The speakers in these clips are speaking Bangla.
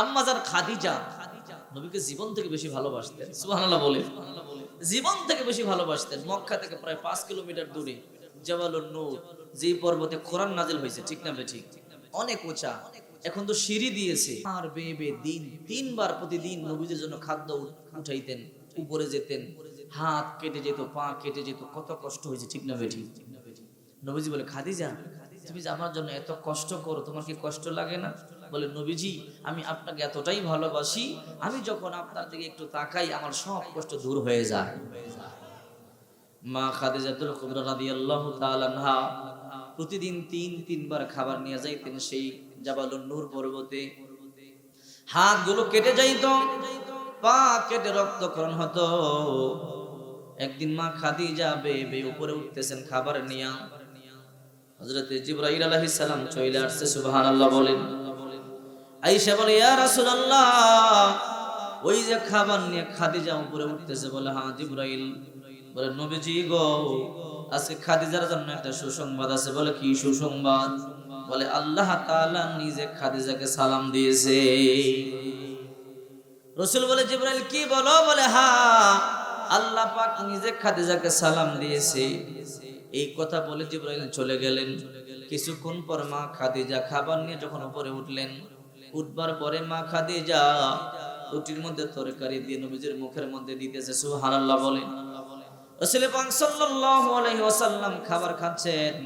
আম্মাজান খাদিজা। নবীকে জীবন থেকে বেশি ভালোবাসতেন, সুবহানাল্লাহ বলে। জীবন থেকে বেশি ভালোবাসতেন, মক্কা থেকে প্রায় পাঁচ কিলোমিটার দূরে, জবালুন নূর, যেই পর্বতে কোরআন নাজিল হয়েছে, ঠিক না ঠিক? অনেক উঁচা। এখন তো সিঁড়ি দিয়েছে। আর বেয়ে দিন, তিনবার প্রতিদিন নবীদের জন্য খাদ্য উঠাইতেন, উপরে যেতেন। হাত কেটে যেত, পা কেটে যেত, কত কষ্ট হয়েছে, ঠিক না বেঠি নবীজি বলে, খাদিজা, তুমি যে আমার জন্য এত কষ্ট করো, তোমার কি কষ্ট লাগে না? বলে নবীজি, আমি আপনাকে এতটাই ভালোবাসি, আমি যখন আপনার দিকে একটু তাকাই, আমার সব কষ্ট দূর হয়ে যায়। মা খাদিজাতুল কুবরা রাদিয়াল্লাহু তাআলা আনহা প্রতিদিন তিন, তিনবার খাবার নিয়ে যাইতেন সেই জাবালুন নূর পর্বতে। হাতগুলো কেটে যাইত, পা কেটে রক্তক্ষরণ হতো। একদিন মা খাদিজা বে বে উপরে উঠতেছেন খাবার নিয়া। হযরতে জিবরাইল আলাইহিস সালাম চলে আসছে, সুবহানাল্লাহ বলেন। আয়েশা বলে ওই যে খাবার নিয়ে খাদিজা উপরে উঠতেছে বলে হ্যাঁ জিবরাইল। বলে, নবীজি গো, আজকে খাদিজার জন্য একটা সুসংবাদ আছে। বলে, কি সুসংবাদ? বলে, আল্লাহ তাআলা নিজে খাদিজাকে সালাম দিয়েছে। রসুল বলে, জিবরাইল, কি বলো? বলে হা আল্লাহ পাক নিজে খাদিজাকে সালাম দিয়েছে। এই কথা বলে জিবরাইল চলে গেলেন। কিছুক্ষণ পর মা খাদিজা খাবার নিয়ে যখন উপরে উঠলেন উঠবার পরে মা খাদিজা রুটির মধ্যে তরকারি দিয়ে নবীজির মুখের মধ্যে দিতেছে বলে সাল্লাল্লাহু আলাইহি ওয়াসাল্লাম খাবার খাচ্ছেন।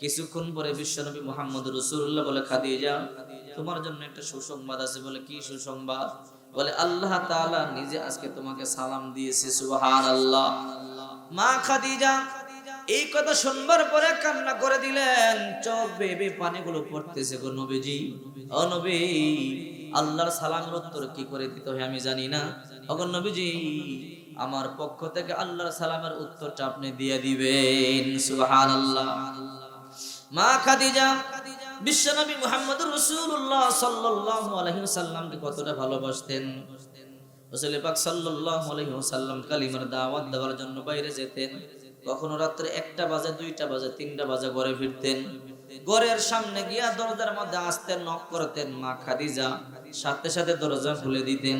কিছুক্ষণ পরে বিশ্বনবী মোহাম্মদ রসুল্লাহ বলে, খাদিজা, তোমার জন্য একটা সুসংবাদ আছে বলে, কি সুসংবাদ? বলে, আল্লাহ নিজে আজকে তোমাকে সালাম দিয়েছে, সুবহানাল্লাহ। মা খাদিজা এই কথা শুনবার পরে কান্না করে দিলেন। চোখ বেবে পানিগুলো পড়তেছে গো নবীজি। ও নবী, আল্লাহর সালামের উত্তর কি করে দিতে হয় আমি জানি না। অগর নবীজি, আমার পক্ষ থেকে আল্লাহর সালামের উত্তরটা আপনি দিয়ে দিবেন। সুবহানাল্লাহ। মা খাদিজা বিশ্বনবী মুহাম্মদুর রাসূলুল্লাহ সাল্লাল্লাহু আলাইহি ওয়াসাল্লামকে কতটা ভালোবাসতেন। রাসূল পাক সাল্লাল্লাহু আলাইহি ওয়াসাল্লাম কালিমার দাওয়াত দেওয়ার জন্য বাইরে যেতেন। কখনো রাত্রে একটা বাজে, দুইটা বাজে, তিনটা বাজে ঘরে ফিরতেন। ঘরের সামনে গিয়া দরজার মধ্যে আসতেন নক করতেন, মা খাদিজা। সাথে সাথে দরজা খুলে দিতেন।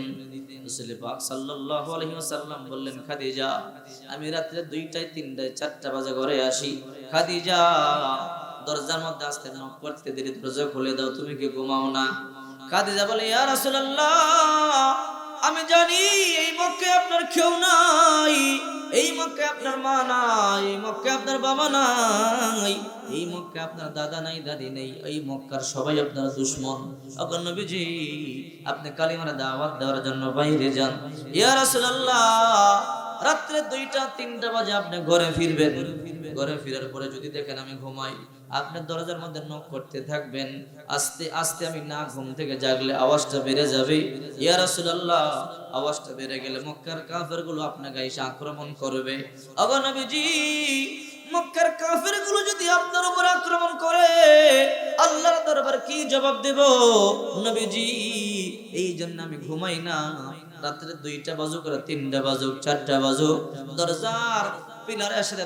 বললেন, খাদিজা, আমি রাত্রে দুইটায়, তিনটায়, চারটা বাজে ঘরে আসি। খাদিজা, দরজার মধ্যে আসতে নক করতে দেরি দরজা খুলে দাও, তুমি কি ঘুমাও না? খাদিজা বলে, ইয়া আমি জানি এই মক্কে আপনার কেউ নাই, এই মক্কে আপনার মা নাই মক্কে আপনার বাবা নাই, এই মক্কে আপনার দাদা নাই, দাদি নেই, এই মক্কার সবাই আপনার দুশ্মন। অগর নবীজি, আপনি কালিমার দাওয়াত দেওয়ার জন্য বাইরে যান। ইয়া রাসূলুল্লাহ, রাত্রে দুইটা, তিনটা বাজে আপনি ঘরে ফিরবেন। ঘরে ফিরার পরে যদি দেখেন আমি ঘুমাই আপনি দরজার মধ্যে নক করতে থাকবেন। আস্তে আস্তে আমি না ঘুম থেকে জাগলে আওয়াজটা বেড়ে যাবে। ইয়া রাসূলুল্লাহ, আওয়াজটা বেড়ে গেলে মক্কার কাফেরগুলো আপনাকে এসে আক্রমণ করবে। অগো নবীজি, মক্কার কাফেরগুলো যদি আপনার উপর আক্রমণ করে, আল্লাহর দরবার কি জবাব দেব? নবীজি, এই জন্য আমি ঘুমাই না। রাত্রে দুইটা বাজুক আর তিনটা বাজুক, চারটা বাজুক। দরজার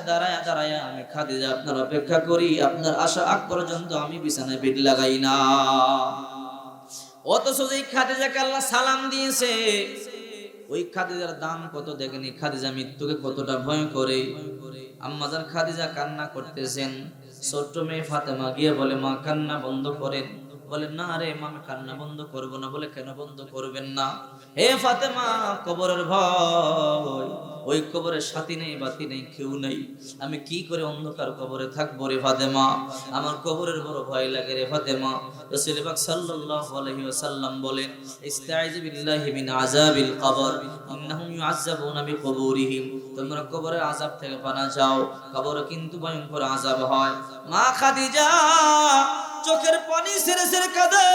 দাঁড়ায় দাঁড়ায়, আমি খাদিজা আপনার অপেক্ষা করি, আপনার আশা আগ পর্যন্ত আমি বিছানায় বেড লাগাই না। যেই খাদিজাকে আল্লাহ সালাম দিয়েছে, ওই খাদিজার দাম কত দেখেনি খাদিজা মৃত্যুকে কতটা ভয় করে। আম্মাজান খাদিজা কান্না করতেছেন, ছোট্ট মেয়ে ফাতেমা গিয়ে বলে, মা, কান্না বন্ধ করেন। বলে, না রে, মা, আমি কান্না বন্ধ করব না। বলে, কেন বন্ধ করবেন না? হে ফাতেমা, কবরের ভয়। ওই কবরে সাথী নেই, বাতি নেই, কেউ নেই। আমি কি করে অন্ধকার কবরে থাকব রে ফাতেমা? আমার কবরের বড় ভয় লাগে রে ফাতেমা। রাসূল পাক সাল্লাল্লাহু আলাইহি ওয়াসাল্লাম বলেন ইস্তাইজ বিল্লাহি মিন আযাবিল কবর ইন্নাহুম ইউআযাবুনা বিকুবুরিহিম। তোমরা কবরের আযাব থেকে পানা যাও। কবরে কিন্তু ভয়ঙ্কর আযাব হয়। মা খাদিজা চোখের পানি ছেড়ে ছেড়ে কাঁদে।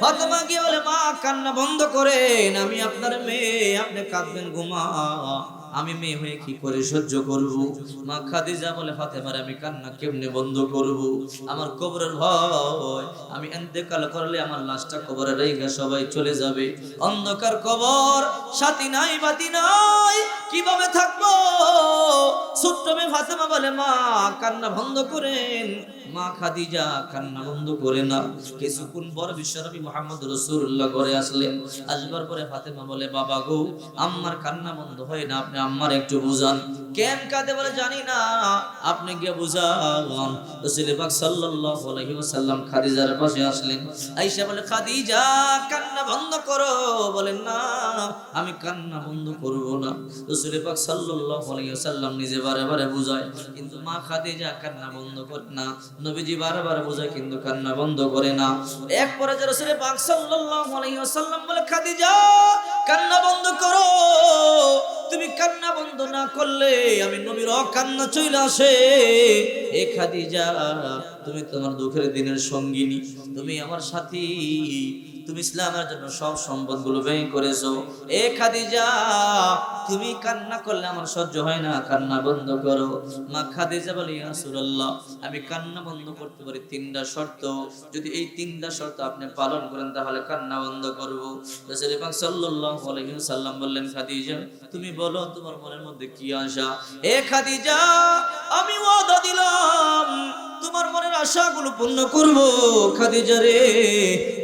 ফাতেমা গিয়ে বলে, মা, কান্না বন্ধ করেন, আমি আপনার মেয়ে, আপনি কাঁদবেন ঘুমা আমি মেয়ে হয়ে কি করে সহ্য করব? মা খাদিজা বলে, ফাতেমার, আমি কান্না কেমনে বন্ধ করব? আমার কবরের ভয়। আমি এন্তেকাল করলে আমার লাশটা কবরে রেখে সবাই চলে যাবে। অন্ধকার কবর সাথী নাই, বাতি নাই। কীভাবে মেয়ে ফাতেমা বলে, মা, কান্না বন্ধ করেন। মা খাদিজা কান্না বন্ধ করে না। কিছুক্ষণ পর বিশ্বনবী মোহাম্মদ রসুল্লাহ ঘরে আসলেন। আসবার পরে ফাতেমা বলে, বাবা গো, আম্মার কান্না বন্ধ হয় না। আপনি আম্মার একটু বুঝান। কেন কাঁদে বলে জানি না। আপনি গিয়ে বুঝান। রসুল পাক সাল্লাল্লাহু আলাইহি ওয়াসাল্লাম খাদিজার পাশে আসলেন। আয়েশা বলে, খাদিজা, কান্না বন্ধ করো। বলেন, না, আমি কান্না বন্ধ করব না। রসুল পাক সাল্লাল্লাহু আলাইহি ওয়াসাল্লাম নিজে বারে বারে বুঝায়, কিন্তু মা খাদিজা কান্না বন্ধ করে না। নবীজি বারবার বোঝায়, কিন্তু কান্না বন্ধ করে না। এক পরে যে রসুল পাক সাল্লাল্লাহু আলাইহি ওয়াসাল্লাম বলে, খাদিজা, কান্না বন্ধ করো। না করলে আমি নবীর অকান্না চলে আসে। এ খাদিজা, তুমি তোমার দুঃখের দিনের সঙ্গিনী, তুমি আমার সাথী, তুমি ইসলামের জন্য সব সম্পদগুলো ব্যয় করেছ। এ খাদিজা, তুমি কান্না করলে আমার সহ্য হয় না, কান্না বন্ধ করো। মা খাদিজা বলে রাসূলুল্লাহ, আমি কান্না বন্ধ করতে পারি তিনটা শর্ত। যদি এই তিনটা শর্ত আপনি পালন করেন, তাহলে কান্না বন্ধ করব। ওয়াসাল্লাম বললেন, খাদিজা, তুমি বলো, তোমার মনের মধ্যে কি আশা? এ খাদিজা আমি ওয়াদা দিলাম, তোমার মনের আশাগুলো পূর্ণ করব। খাদিজা রে,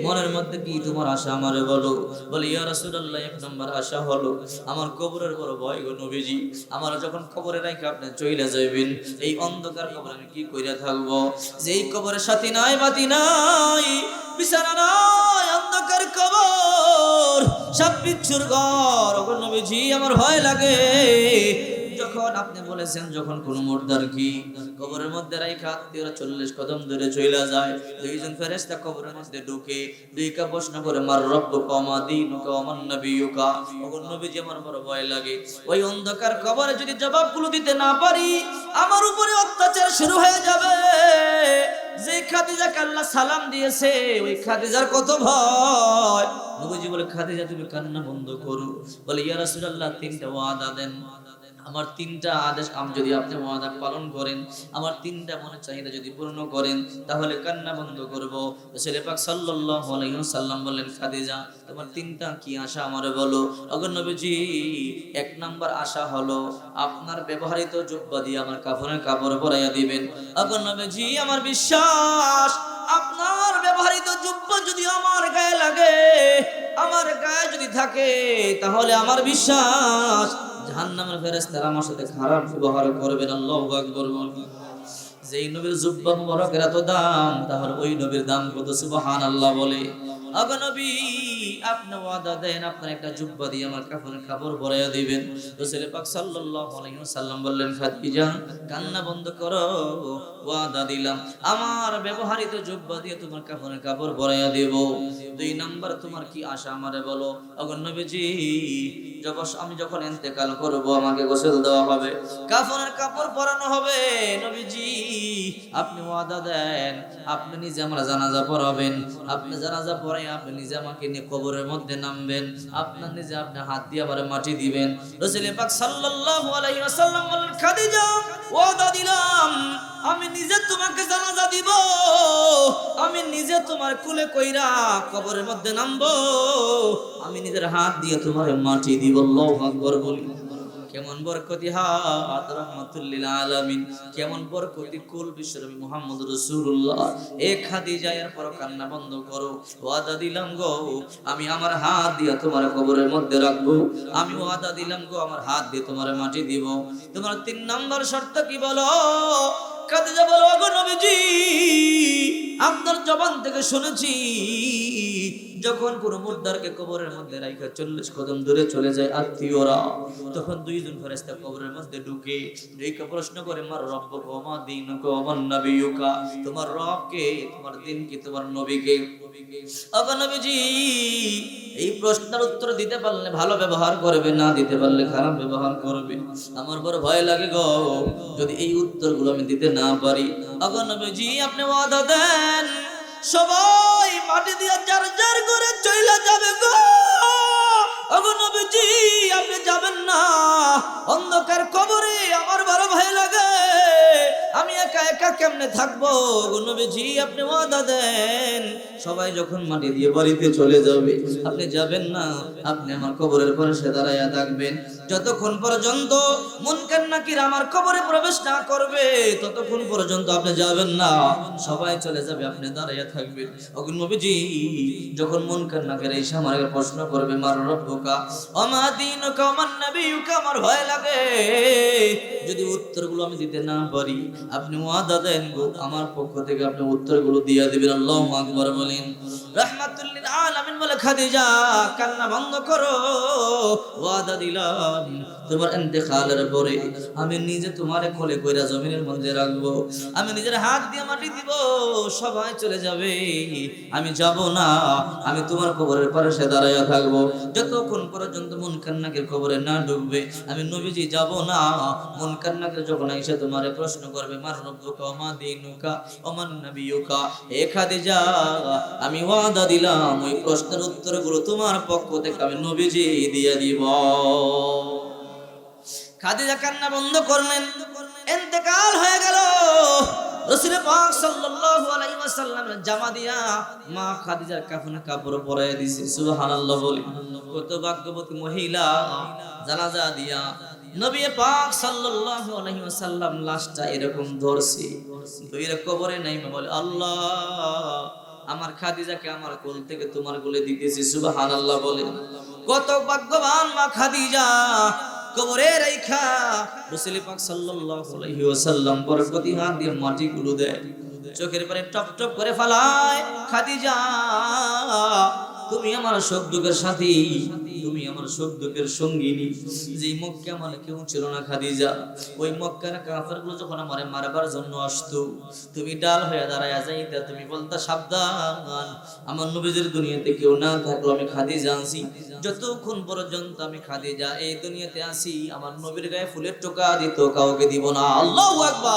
মনের মধ্যে কি তোমার আশা আমারে বলো? বলে, ইয়া রাসূলুল্লাহ, এক নম্বর আশা হলো আমার কবরের বড় ভয় গো নবীজি। আমার যখন কবরে রাখে আপনি চইলা যাইবেন, এই অন্ধকার কবরে আমি কি কইরা থাকব? যেই কবরের সাথী নাই, বাতি নাই, বিছানা নাই, অন্ধকার কবর, সব বিচ্ছুর ঘর। ওগো নবীজি, আমার ভয় লাগে। যখন আপনি বলেছেন, যখন কোন মুর্দার কি কবরের মধ্যে রাইখা, আত্মীয়রা চল্লিশ কদম ধরে চইলা যায়। দুইজন ফেরেস্তা কবরের মধ্যে ঢুকে দুইকা প্রশ্ন করে, মার রব্ব কমা দিন কমান নবীকা ওগো নবীজি, আমার বড় ভয় লাগে। ওই অন্ধকার কবরে যদি জবাবগুলো দিতে না পারি, আমার উপরে অত্যাচার শুরু হয়ে যাবে। যে খাদিজাকে আল্লাহ সালাম দিয়েছে, ওই খাদিজার কত ভয়? নবীজি বলে, খাদিজা, তুমি কান্না বন্ধ করো। বলে, ইয়া রাসূলুল্লাহ, তিনটা ওয়াদা দেন। আমার তিনটা আদেশ আমি যদি আপনি ওয়াদা পালন করেন, আমার তিনটা মনের চাহিদা যদি পূর্ণ করেন, তাহলে কান্না বন্ধ করব। ছেলে পাক সাল্লাল্লাহু ওয়াসাল্লাম বললেন, খাদিজা, তোমার তিনটা কি আশা আমারে বলো? নবীজি, এক নাম্বার আশা হলো আপনার ব্যবহৃত জুব্বা দিয়ে আমার কাফনের কাপড় পরাইয়া দিবেন। অগর নবীজি, আমার বিশ্বাস, আপনার ব্যবহৃত জুব্বা যদি আমার গায়ে লাগে, আমার গায়ে যদি থাকে, তাহলে আমার বিশ্বাস জাহান্নামের ফেরেশতারা আমার সাথে খারাপ ব্যবহার করবেন, আল্লাহু আকবার বলবেন যেই নবীর জুব্বা মুবারকের এত দাম, তাহলে ওই নবীর দাম কত? সুবহানাল্লাহ বলে। আগো নবী, আপনি ওয়াদা দেন, আপনার একটা জুব্বা দিয়ে আমার কাফনের কাপড় ভরাইয়া দিবেন। রাসূল পাক সাল্লাল্লাহু আলাইহি ওয়াসাল্লাম বললেন খাদিজা কান্না বন্ধ করো, ওয়াদা দিলাম। আমার ব্যবহৃত জুব্বা দিয়ে তোমার কাফনের কাপড় ভরাইয়া দেব। দুই নাম্বার, তোমার কি আশা আমারে বলো? আগো নবীজি যখন আমি যখন ইন্তেকাল করব, আমাকে গোসল দেওয়া হবে। কাফনের কাপড় পরানো হবে, নবীজি, আপনি ওয়াদা দেন, আপনি নিজে আমরা জানাজা পড়াবেন। আপনি জানাজা পড়াই আপনি নিজে আমাকে নিয়ে কবরের মধ্যে নামবেন। আপনার নিজে আপনি হাত দিয়ে আবার মাটি দিবেন। রসুল পাক সাল্লাল্লাহু আলাইহি ওয়াসাল্লাম খাদিজা, ওয়াদা দিলাম। আমি নিজে তোমাকে জানাজা দিব। আমি নিজে তোমার কুলে কইরা কবরের মধ্যে নামবো। আমি নিজের হাত দিয়ে তোমার মাটি দিব, আল্লাহু আকবার বলি। কেমন বরকতি হাত, রহমাতুল্লিল আলামিন। কেমন বরকতি কুল বিশ্বনবী মুহাম্মদ রাসূলুল্লাহ। এ খাদিজা, এর পর কান্না বন্ধ করো। ওয়াদা দিলাম গো, আমি আমার হাত দিয়ে তোমার কবরের মধ্যে রাখব। আমি ওয়াদা দিলাম গো, আমার হাত দিয়ে তোমার মাটি দিব। তোমার তিন নাম্বার শর্ত কি বলো? খাদিজা বলো গো নবীজি আপনার জবান থেকে শুনেছি যখন কোন মুর্দারকে কবরের মধ্যে রাইখা চল্লিশ কদম দূরে চলে যায় আত্মীয়রা, তখন দুইজন ফেরেস্তা কবরের মধ্যে ঢুকে দুইকে প্রশ্ন করে, মার রব্ব কমা দিন কমান নবীকা তোমার রব তোমার দিন কি তোমার নবীকে? নবীজি এই প্রশ্নের উত্তর দিতে পারলে ভালো ব্যবহার করবে, না দিতে পারলে খারাপ ব্যবহার করবে। আমার বড় ভয় লাগে গো, যদি এই উত্তরগুলো আমি দিতে না পারি। নবীজি, আপনি ওয়াদা দেন। সবাই মাটি দিয়ে চার চার করে চইলা যাবে গো। ওগো আপনি যাবেন না। অন্ধকার কবরে আমার বড় ভয় লাগে। আমি একা একা কেমনে থাকব? নবীজি, আপনি ওয়াদা দেন। সবাই যখন মাটি দিয়ে বাড়িতে চলে যাবে, আপনি যাবেন না। আপনি আমার কবরের পাশে দাঁড়াইয়া থাকবেন। যতক্ষণ পর্যন্ত মুনকার নাকির আমার কবরে প্রবেশ না করবে, ততক্ষণ পর্যন্ত আপনি যাবেন না। সবাই চলে যাবে, আপনি দাঁড়াইয়া থাকবেন। অগুন নবীজি, যখন মুনকার নাকির এসে আমার প্রশ্ন করবে, মার রব্বুকা অমাদিন কমান নবী আমার ভয় লাগে। যদি উত্তরগুলো আমি দিতে না পারি, আপনি ওয়াদা দেন গো, আমার পক্ষ থেকে আপনি উত্তরগুলো দিয়ে দিবেন। আল্লাহু আকবার বলেন। রাহমাতুল্লিল আলামিন বলে, খাদিজা, কান্না বন্ধ করো। ওয়াদা দিলাম। তোমার ইন্তেকালের পরে আমি নিজে তোমার কোলে কইরা জমিনের মধ্যে রাখব। আমি নিজের হাত দিয়ে মাটি দিব, সবাই চলে যাবে। আমি যাব না, আমি তোমার কবরের পাশে দাঁড়াইয়া থাকব। যতক্ষণ পর্যন্ত মন কান্নাকে কবরে না ঢুকবে, আমি নবীজি যাব না, মন কান্নাকে যখন প্রশ্ন করবে হে খাদিজা, আমি ওয়াদা দিলাম, ওই প্রশ্নের উত্তরগুলো তোমার পক্ষ থেকে আমি নবীজি দিয়ে দিব। খাদিজা কান্না বন্ধ করলেন ইন্তেকাল হয়ে গেল। জামা দিয়া মা মহিলা, জানাজা দিয়া নবী পাক সাল্লাল্লাহু আলাইহি ওয়াসাল্লাম লাশটা এরকম ধরছে। দুইয়ের কবরে নাই বলে, আল্লাহ, আমার খাদিজাকে আমার কোল থেকে তোমার কোলে দিতেছি, সুবহানাল্লাহ, বলে। কত ভাগ্যবান মা খাদিজা, কবরে রাইখা। রাসূল পাক সাল্লাল্লাহু আলাইহি ওয়াসাল্লাম বরকতি হাত দিয়ে মাটি গুলো দেয়, চোখের পরে টপ টপ করে ফালায়, খাদিজা তুমি আমার সুখ দুঃখের সাথী, তুমি আমার সুখ দুঃখের সঙ্গিনী। যেই মক্কা আমার কেউ ছিল না খাদিজা, ওই মক্কার কাফেরগুলো যখন আমারে মারবার জন্য আসতো, তুমি ডাল হয়ে দাঁড়ায় যাইতা, তুমি বলতা, সাবধান, আমার নবীজির দুনিয়াতে কেউ না থাকল আমি খাদিজা আনছি। যতক্ষণ পর্যন্ত আমি খাদিজা এই দুনিয়াতে আসি আমার নবীর গায়ে ফুলের টোকা দিত, কাউকে দিব না। আল্লাহ আকবার!